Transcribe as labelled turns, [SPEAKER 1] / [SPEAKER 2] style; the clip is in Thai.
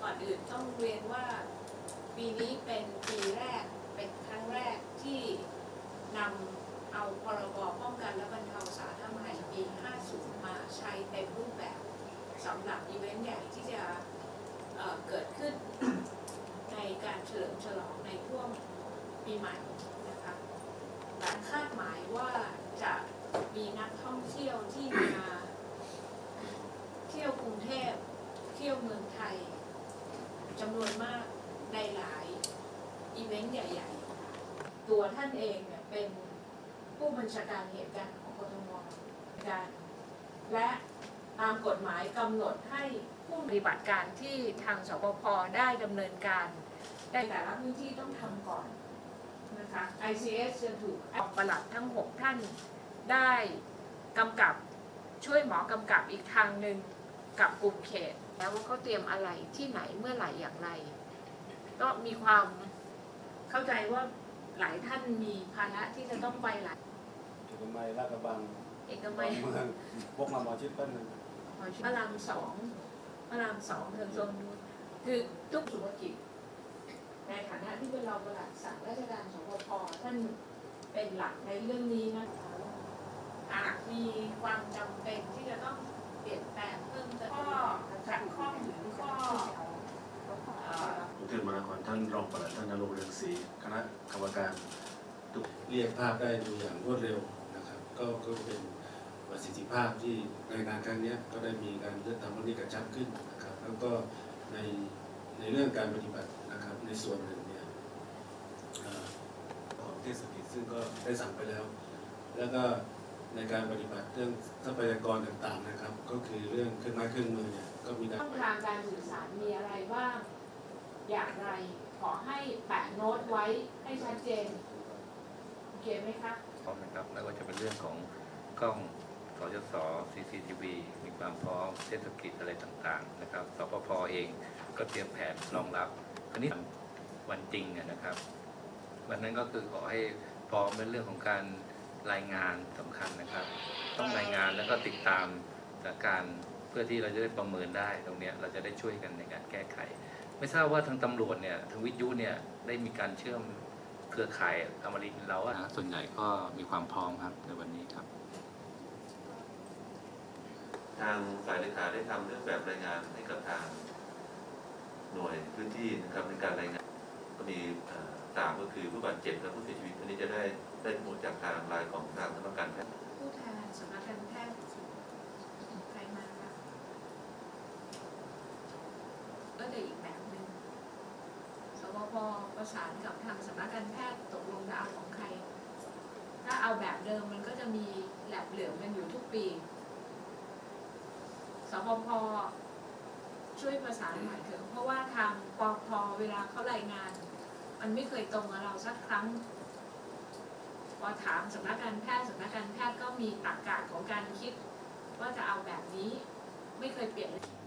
[SPEAKER 1] ก่อนอื่นต้องเรียนว่าปีนี้เป็นปีแรกเป็นครั้งแรกที่นำเอาพรบป้องกันและบรรเทาสาธารณภัยปี 50 มาใช้เต็มรูปแบบสำหรับอีเวนต์ใหญ่ที่จะเเกิดขึ้นในการเฉลิมฉลองในช่วงปีใหม่นะคะและคาดหมายว่าจะมีนักท่องเที่ยวที่มาเที่ยวกรุงเทพ เที่ยวเมืองไทย จำนวนมากในหลายอีเวนต์ใหญ่ ๆ ตัวท่านเองเนี่ยเป็นผู้บัญชาการเหตุการณ์ของกทมการและตามกฎหมายกำหนดให้ผู้ปฏิบัติการที่ทางสปพได้ดำเนินการในแต่ละพื้นที่ต้องทำก่อนนะคะ ICS จะถูกออกประหลัดทั้ง 6 ท่านได้กำกับช่วยหมอกำกับอีกทางหนึ่งกับกลุ่มเขต แล้วว่าเขาเตรียมอะไรที่ไหนเมื่อไหร่อย่างไร ก็มีความเข้าใจว่าหลายท่านมีภาระที่จะต้องไปหลาย
[SPEAKER 2] เอกมัยลาดกระบัง
[SPEAKER 1] เอก
[SPEAKER 2] ดอ
[SPEAKER 1] มัย
[SPEAKER 2] นเมืองพวกมาหมอชิดต้นหนึ่ง
[SPEAKER 1] พระรามสองพระรามสองเทิงโซนนู้นคือทุกธุรกิจในฐานะที่เป็นรองประหลัดสั่งราชการสปพท่านเป็นหลักในเรื่องนี้นะคะหากมีความจำเป็นที่จะต้องเปลี่ยนแปลงเพิ่มเติมข้อ ข้องหรือข้อเอ่อ
[SPEAKER 3] กรุงเทพมหานครท่านรองปลัดท่านนรงเรืองศรีคณะกรรมการทุกเรียกภาพได้ดูอย่างรวดเร็วนะครับ ก็ก็เป็นประสิทธิภาพที่ในงานครั้งนี้ก็ได้มีการเลือกทำวันนี้กระชับขึ้นนะครับ แล้วก็ในในเรื่องการปฏิบัตินะครับในส่วนหนึ่งเนี่ยของเทศกิจซึ่งก็ได้สั่งไปแล้ว แล้วก็ ในการปฏิบัติเรื่องทรัพยากรต่างๆนะครับ ก็คือเรื่องเครื่องไม้เครื่องมือเนี่ยก็มีการ
[SPEAKER 1] ช่องทางการสื่อสารมีอะไรบ้างอย่างไร ขอให้แปะโน้ตไว้ให้ชัดเจนโอเคไหมคะ
[SPEAKER 4] พร้อมนะครับแล้วก็จะเป็นเรื่องของกล้องสจส CCTV มีความพร้อมเทศกิจอะไรต่างๆนะครับสปพเองก็เตรียมแผนรองรับคราวนี้วันจริงอะนะครับ วันนั้นก็คือขอให้พร้อมในเรื่องของการ รายงานสำคัญนะครับ ต้องรายงานแล้วก็ติดตามสถานการณ์เพื่อที่เราจะได้ประเมินได้ตรงเนี้ยเราจะได้ช่วยกันในการแก้ไข ไม่ทราบว่าทางตำรวจเนี่ยทางวิทยุเนี่ยได้มีการเชื่อมเครือข่ายอมรินทร์เราอะส่วนใหญ่ก็มีความพร้อมครับในวันนี้ครับ
[SPEAKER 5] ทางฝ่ายเลขาได้ทำเรื่องแบบรายงานให้กับทางหน่วยพื้นที่นะครับในการรายงานก็มีเอ่อ สามก็คือผู้บาดเจ็บและผู้เสียชีวิต อันนี้จะได้ได้ข้อมูลจากทางไลน์ของทางสำนักงานแพทย์
[SPEAKER 1] ผู้แทนสำนัการแพทย์ใครมาคะก็จะอีกแบบหนึ่งสวพประสานกับทางสำนักการแพทย์ตกลงจะเอาของใคร ถ้าเอาแบบเดิมมันก็จะมีแลบเหลืองกันอยู่ทุกปีสปพช่วยประสานหน่อยเถอะเพราะว่าทางปพเวลาเขารายงาน มันไม่เคยตรงกับเราสักครั้ง พอถามสำนักการแพทย์สำนักการแพทย์ก็มีตรรกะของการคิด ว่าจะเอาแบบนี้ ไม่เคยเปลี่ยนเลย